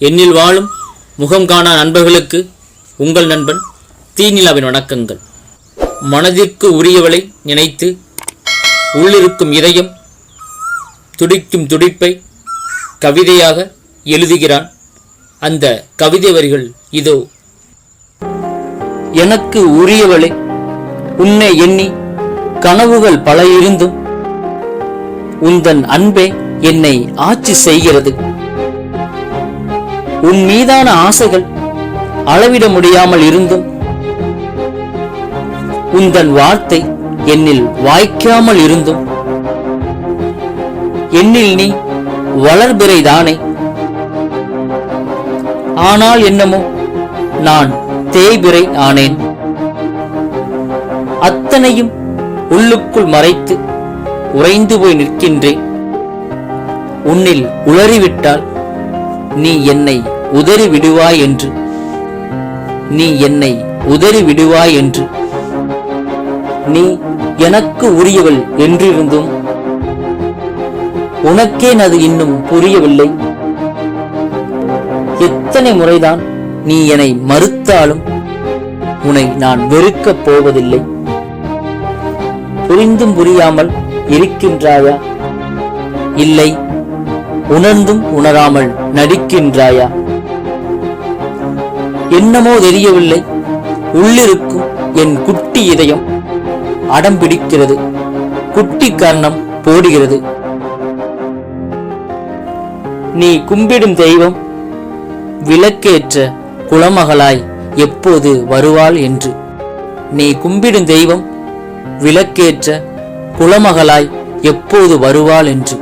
என்னில் வாழும் முகம் காணா நண்பர்களுக்கு உங்கள் நண்பன் தீநிலாவின் வணக்கங்கள். மனதிற்கு உரியவளை நினைத்து உள்ளிருக்கும் இதயம் துடிக்கும் துடிப்பை கவிதையாக எழுதுகிறான். அந்த கவிதை வரிகள் இதோ. எனக்கு உரியவளே உன்னை எண்ணி கனவுகள் பல இருந்தும் உந்தன் அன்பே என்னை ஆட்சி செய்கிறது. உன் மீதான ஆசைகள் அளவிட முடியாமல் இருந்தும் உந்தன் வார்த்தை என்னில் வாய்க்காமல் இருந்தும் என்னில் நீ வளர்பிறைதானே. ஆனால் என்னமோ நான் தேய்பிறை ஆனேன். அத்தனையும் உள்ளுக்குள் மறைத்து உறைந்து போய் நிற்கின்றேன். உன்னில் உளறிவிட்டால் நீ என்னை உதறி விடுவாய் என்று. நீ என்னை உதறி விடுவாய் என்று. நீ எனக்கு உரியவள் என்றிருந்தும் உனக்கேன் அது இன்னும் புரியவில்லை. எத்தனை முறைதான் நீ என்னை மறுத்தாலும் உன்னை நான் வெறுக்கப் போவதில்லை. புரிந்தும் புரியாமல் இருக்கின்றாயா? இல்லை. உணர்ந்தும் உணராமல் நடிக்கின்றாயா? என்னமோ தெரியவில்லை. உள்ளிருக்கும் என் குட்டி இதயம் அடம் பிடிக்கிறது. குட்டி கர்ணம் போடுகிறது. நீ கும்பிடும் தெய்வம் விளக்கேற்ற குலமகளாய் எப்போது வருவாள் என்று. நீ கும்பிடும் தெய்வம் விளக்கேற்ற குலமகளாய் எப்போது வருவாள் என்று.